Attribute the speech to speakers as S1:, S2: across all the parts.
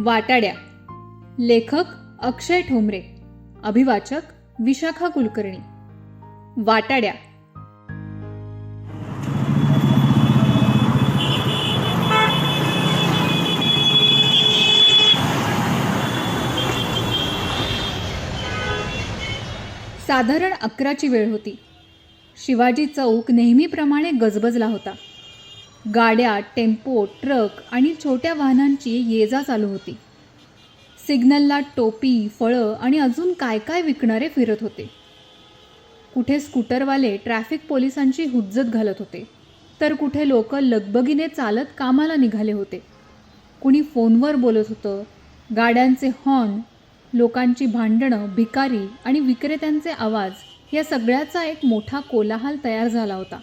S1: वाटाड्या. लेखक अक्षय ठोंबरे. अभिवाचक विशाखा कुलकर्णी. वाटाड्या. साधारण अकराची वेळ होती. शिवाजी चौक नेहमीप्रमाणे गजबजला होता. गाड्या टेम्पो ट्रक आणि छोट्या वाहनांची ये जा चालू होती. सिग्नलला टोपी फळं आणि अजून काय काय विकणारे फिरत होते. कुठे स्कूटरवाले ट्रॅफिक पोलिसांची हुज्जत घालत होते तर कुठे लोक लगबगीने चालत कामाला निघाले होते. कुणी फोनवर बोलत होतं गाड्यांचे हॉर्न लोकांची भांडणं भिकारी आणि विक्रेत्यांचे आवाज या सगळ्याचा एक मोठा कोलाहल तयार झाला होता.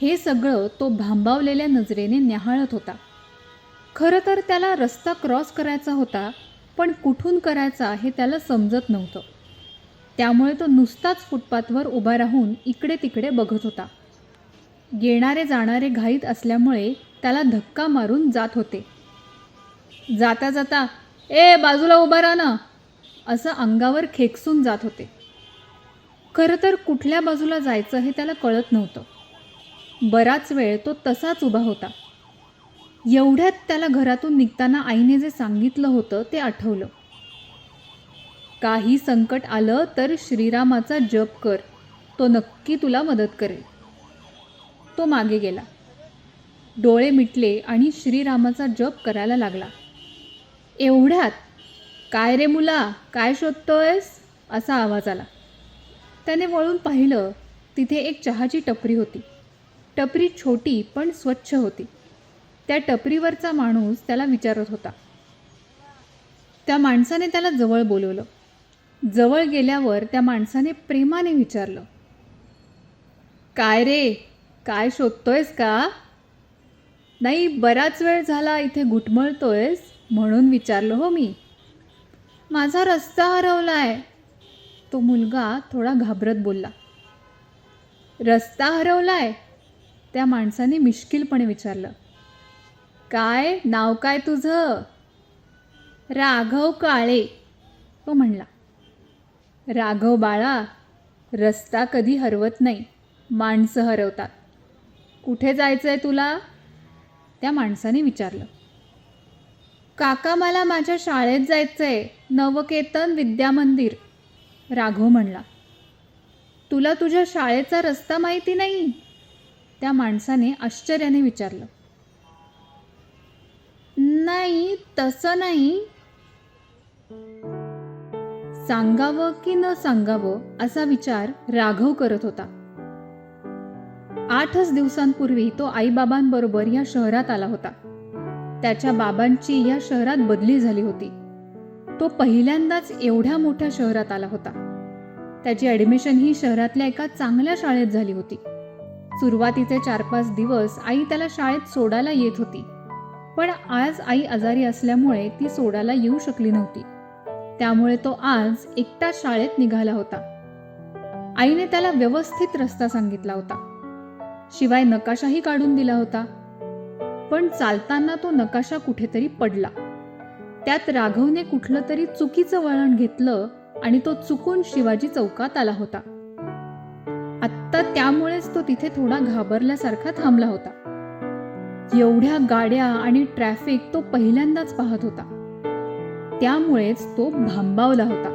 S1: हे सगळं तो भांबावलेल्या नजरेने न्याहाळत होता. खरं तर त्याला रस्ता क्रॉस करायचा होता पण कुठून करायचा हे त्याला समजत नव्हतं. त्यामुळे तो नुसताच फुटपाथवर उभा राहून इकडे तिकडे बघत होता. येणारे जाणारे घाईत असल्यामुळे त्याला धक्का मारून जात होते. जाता जाता ए बाजूला उभा राहा ना. असं अंगावर खेकसून जात होते. खरं तर कुठल्या बाजूला जायचं हे त्याला कळत नव्हतं. बराच वेळ तो तसाच उभा होता. एवढ्यात त्याला घरातून निघताना आईने जे सांगितलं होतं ते आठवलं. काही संकट आलं तर श्रीरामाचा जप कर तो नक्की तुला मदत करेल. तो मागे गेला. डोळे मिटले आणि श्रीरामाचा जप करायला लागला. एवढ्यात काय रे मुला काय शोधतोयस? असा आवाज आला. त्याने वळून पाहिलं तिथे एक चहाची टपरी होती. टपरी छोटी पण स्वच्छ होती. त्या टपरीवरचा माणूस त्याला विचारत होता. त्या माणसाने त्याला जवळ बोलवलं. जवळ गेल्यावर त्या माणसाने प्रेमाने विचारलं काय रे काय शोधतोयस का? नाही बराच वेळ झाला इथे घुटमळतोयस म्हणून विचारलं हो मी. माझा रस्ता हरवला आहे तो मुलगा थोडा घाबरत बोलला. रस्ता हरवला आहे त्या माणसाने मिश्किलपणे विचारलं. काय? नाव काय तुझं? राघव काळे. तो म्हणला. राघव बाळा रस्ता कधी हरवत नाही माणसं हरवतात. कुठे जायचं आहे तुला? त्या माणसाने विचारलं. काका मला माझ्या शाळेत जायचं आहे नवकेतन विद्यामंदिर राघव म्हणला. तुला तुझ्या शाळेचा रस्ता माहिती नाही? त्या माणसाने आश्चर्याने विचारलं. नाही तसं नाही. सांगावं की न सांगावं असा विचार राघव करत होता. आठच दिवसांपूर्वी तो आईबाबांबरोबर या शहरात आला होता. त्याच्या बाबांची या शहरात बदली झाली होती. तो पहिल्यांदाच एवढ्या मोठ्या शहरात आला होता. त्याची ॲडमिशन ही शहरातल्या एका चांगल्या शाळेत झाली होती. सुरुवातीचे चार पाच दिवस आई त्याला शाळेत सोडायला येत होती. पण आज आई आजारी असल्यामुळे ती सोडायला येऊ शकली नव्हती. त्यामुळे तो आज एकटा शाळेत निघाला होता. आईने त्याला व्यवस्थित रस्ता सांगितला होता. शिवाय नकाशाही काढून दिला होता. पण चालताना तो नकाशा कुठेतरी पडला. त्यात राघवने कुठलं तरी चुकीचं वळण घेतलं आणि तो चुकून शिवाजी चौकात आला होता. आत्ता त्यामुळेच तो तिथे थोडा घाबरल्यासारखा थांबला होता. एवढ्या गाड्या आणि ट्रॅफिक तो पहिल्यांदाच पाहत होता. त्यामुळेच तो भांबावला होता.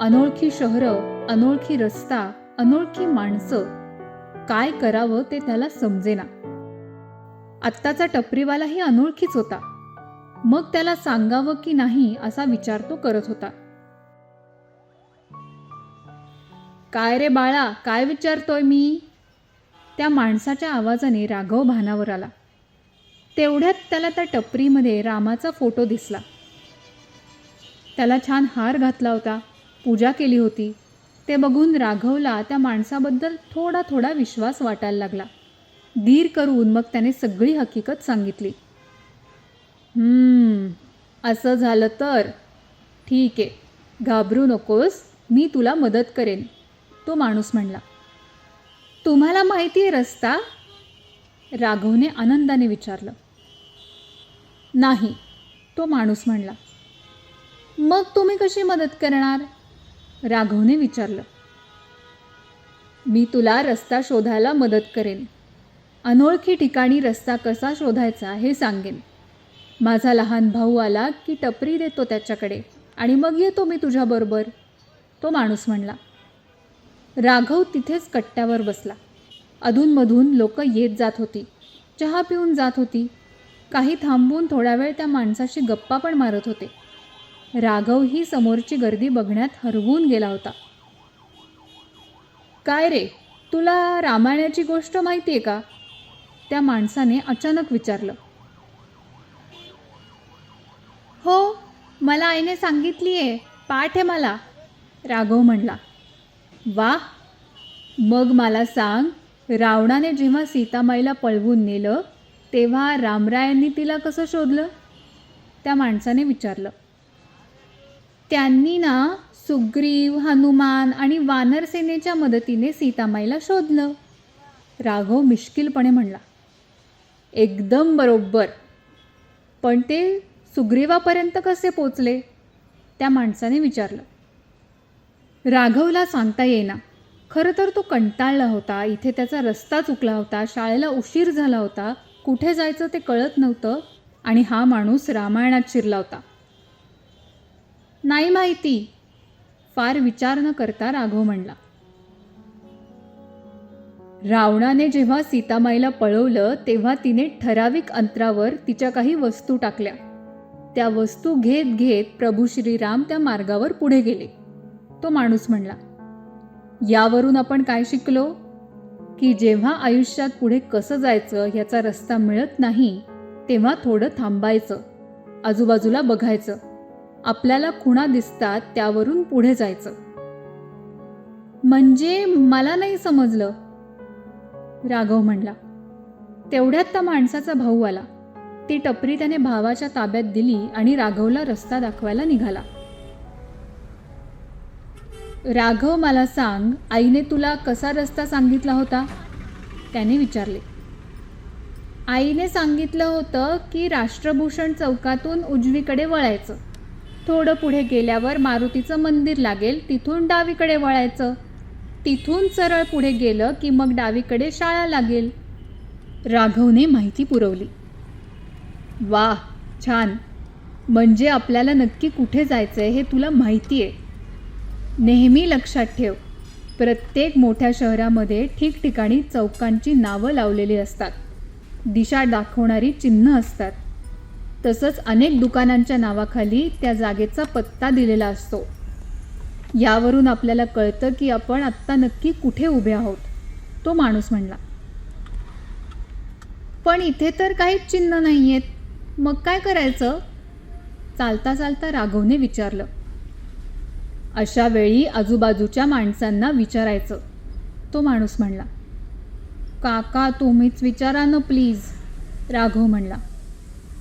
S1: अनोळखी शहरं अनोळखी रस्ता अनोळखी माणसं काय करावं ते त्याला समजेना. आत्ताचा टपरीवालाही अनोळखीच होता. मग त्याला सांगावं की नाही असा विचार तो करत होता. काय रे बाळा काय विचारतोय मी? त्या माणसाच्या आवाजाने राघव भानावर आला. तेवढ्यात त्याला त्या टपरीमध्ये रामाचा फोटो दिसला. त्याला छान हार घातला होता पूजा केली होती. ते बघून राघवला त्या माणसाबद्दल थोडा थोडा विश्वास वाटायला लागला. धीर करून मग त्याने सगळी हकीकत सांगितली. असं झालं तर? ठीक आहे घाबरू नकोस मी तुला मदत करेन तो माणूस म्हणला. तुम्हाला माहिती आहे रस्ता? राघवने आनंदाने विचारलं. नाही तो माणूस म्हणला. मग तुम्ही कशी मदत करणार? राघवने विचारलं. मी तुला रस्ता शोधायला मदत करेन. अनोळखी ठिकाणी रस्ता कसा शोधायचा हे सांगेन. माझा लहान भाऊ आला की टपरी देतो त्याच्याकडे आणि मग येतो मी तुझ्याबरोबर तो माणूस म्हणला राघव तिथेच कट्ट्यावर बसला. अधूनमधून लोक येत जात होती चहा पिऊन जात होती. काही थांबून थोडा वेळ त्या माणसाशी गप्पा पण मारत होते. राघव ही समोरची गर्दी बघण्यात हरवून गेला होता. काय रे तुला रामायणाची गोष्ट माहिती आहे का? त्या माणसाने अचानक विचारलं. हो मला आईने सांगितली आहे पाठ आहे मला. राघव म्हणला. वा मग मला सांग रावणाने जेव्हा सीतामाईला पळवून नेलं तेव्हा रामरायांनी तिला कसं शोधलं? त्या माणसाने विचारलं. त्यांनी ना सुग्रीव हनुमान आणि वानरसेनेच्या मदतीने सीतामाईला शोधलं. राघव मिश्किलपणे म्हणला. एकदम बरोबर. पण ते सुग्रीवापर्यंत कसे पोचले? त्या माणसाने विचारलं. राघवला सांगता येईना. खरं तर तो कंटाळला होता. इथे त्याचा रस्ता चुकला होता. शाळेला उशीर झाला होता. कुठे जायचं ते कळत नव्हतं. आणि हा माणूस रामायणात शिरला होता. नाही माहिती. फार विचार न करता राघव म्हणला. रावणाने जेव्हा सीतामाईला पळवलं तेव्हा तिने ठराविक अंतरावर तिच्या काही वस्तू टाकल्या. त्या वस्तू घेत घेत प्रभू श्रीराम त्या मार्गावर पुढे गेले. तो माणूस म्हणला यावरून आपण काय शिकलो? की जेव्हा आयुष्यात पुढे कसं जायचं ह्याचा रस्ता मिळत नाही तेव्हा थोडं थांबायचं आजूबाजूला बघायचं. आपल्याला खुणा दिसतात त्यावरून पुढे जायचं. म्हणजे मला नाही समजलं. राघव म्हणला. तेवढ्यात त्या माणसाचा भाऊ आला. ती टपरी त्याने भावाच्या ताब्यात दिली आणि राघवला रस्ता दाखवायला निघाला. राघव मला सांग आईने तुला कसा रस्ता सांगितला होता? त्याने विचारले. आईने सांगितलं होतं की राष्ट्रभूषण चौकातून उजवीकडे वळायचं. थोडं पुढे गेल्यावर मारुतीचं मंदिर लागेल तिथून डावीकडे वळायचं. तिथून सरळ पुढे गेलं की मग डावीकडे शाळा लागेल. राघवने माहिती पुरवली. वा छान. म्हणजे आपल्याला नक्की कुठे जायचं आहे हे तुला माहिती आहे नेहमी लक्षात ठेव. प्रत्येक मोठ्या शहरामध्ये ठिकठिकाणी चौकांची नावं लावलेली असतात. दिशा दाखवणारी चिन्ह असतात. तसंच अनेक दुकानांच्या नावाखाली त्या जागेचा पत्ता दिलेला असतो. यावरून आपल्याला कळतं की आपण आत्ता नक्की कुठे उभे आहोत. तो माणूस म्हणला. पण इथे तर काहीच चिन्ह नाही आहेत मग काय करायचं? चालता चालता राघवने विचारलं. अशा वेळी आजूबाजूच्या माणसांना विचारायचं. तो माणूस म्हणला. काका तुम्हीच विचारा ना प्लीज. राघव म्हणला.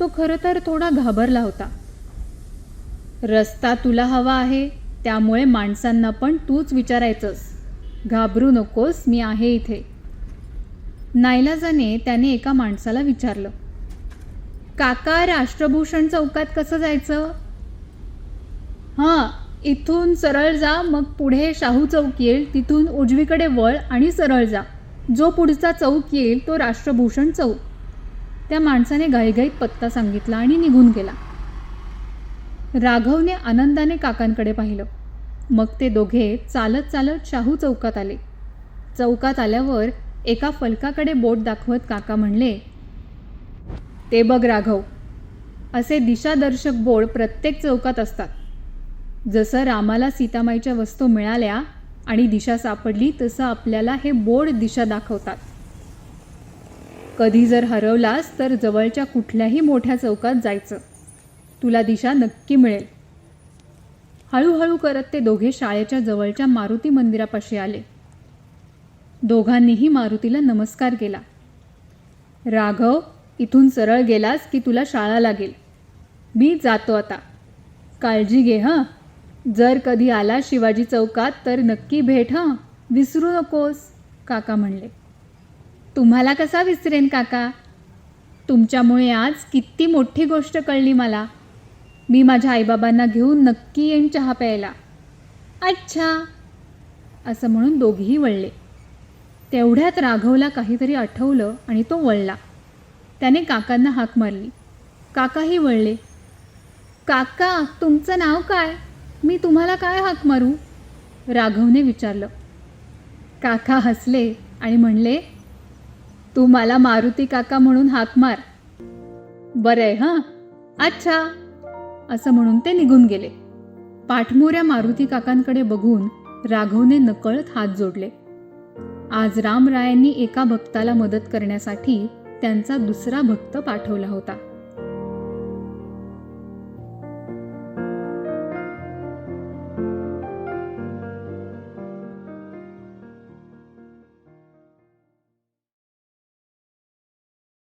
S1: तो खरं तर थोडा घाबरला होता. रस्ता तुला हवा आहे? त्यामुळे माणसांना पण तूच विचारायचंस. घाबरू नकोस मी आहे इथे. नाईलाजाने त्याने एका माणसाला विचारलं काका राष्ट्रभूषण चौकात कसं जायचं? हां इथून सरळ जा मग पुढे शाहू चौक येईल तिथून उजवीकडे वळ आणि सरळ जा. जो पुढचा चौक येईल तो राष्ट्रभूषण चौक. त्या माणसाने घाईघाईत पत्ता सांगितला आणि निघून गेला. राघवने आनंदाने काकांकडे पाहिलं. मग ते दोघे चालत चालत शाहू चौकात आले. चौकात आल्यावर एका फलकाकडे बोट दाखवत काका म्हणले ते बघ राघव असे दिशादर्शक बोर्ड प्रत्येक चौकात असतात. जसं रामाला सीतामाईच्या वस्तू मिळाल्या आणि दिशा सापडली तसं आपल्याला हे बोर्ड दिशा दाखवतात. कधी जर हरवलास तर जवळच्या कुठल्याही मोठ्या चौकात जायचं. तुला दिशा नक्की मिळेल. हळूहळू करत ते दोघे शाळेच्या जवळच्या मारुती मंदिरापाशी आले. दोघांनीही मारुतीला नमस्कार केला. राघव इथून सरळ गेलास की तुला शाळा लागेल? मी जातो आता. काळजी घे हां? जर कधी आला शिवाजी चौकात तर नक्की भेट हं? विसरू नकोस काका म्हणले. तुम्हाला कसा विसरेन काका? तुमच्यामुळे आज किती मोठी गोष्ट कळली मला. मी माझ्या आईबाबांना घेऊन नक्की येईन चहा प्यायला. अच्छा! असं म्हणून दोघेही वळले. तेवढ्यात राघवला काहीतरी आठवलं आणि तो वळला. त्याने काकांना हाक मारली. काकाही वळले. काका तुमचं नाव काय? मी तुम्हाला काय हाक मारू? राघवने विचारलं. काका हसले आणि म्हणले तू मला मारुती काका म्हणून हाक मार. बरं आहे हां. अच्छा. असं म्हणून ते निघून गेले. पाठमोऱ्या मारुती काकांकडे बघून राघवने नकळत हात जोडले. आज रामरायांनी एका भक्ताला मदत करण्यासाठी त्यांचा दुसरा भक्त पाठवला होता.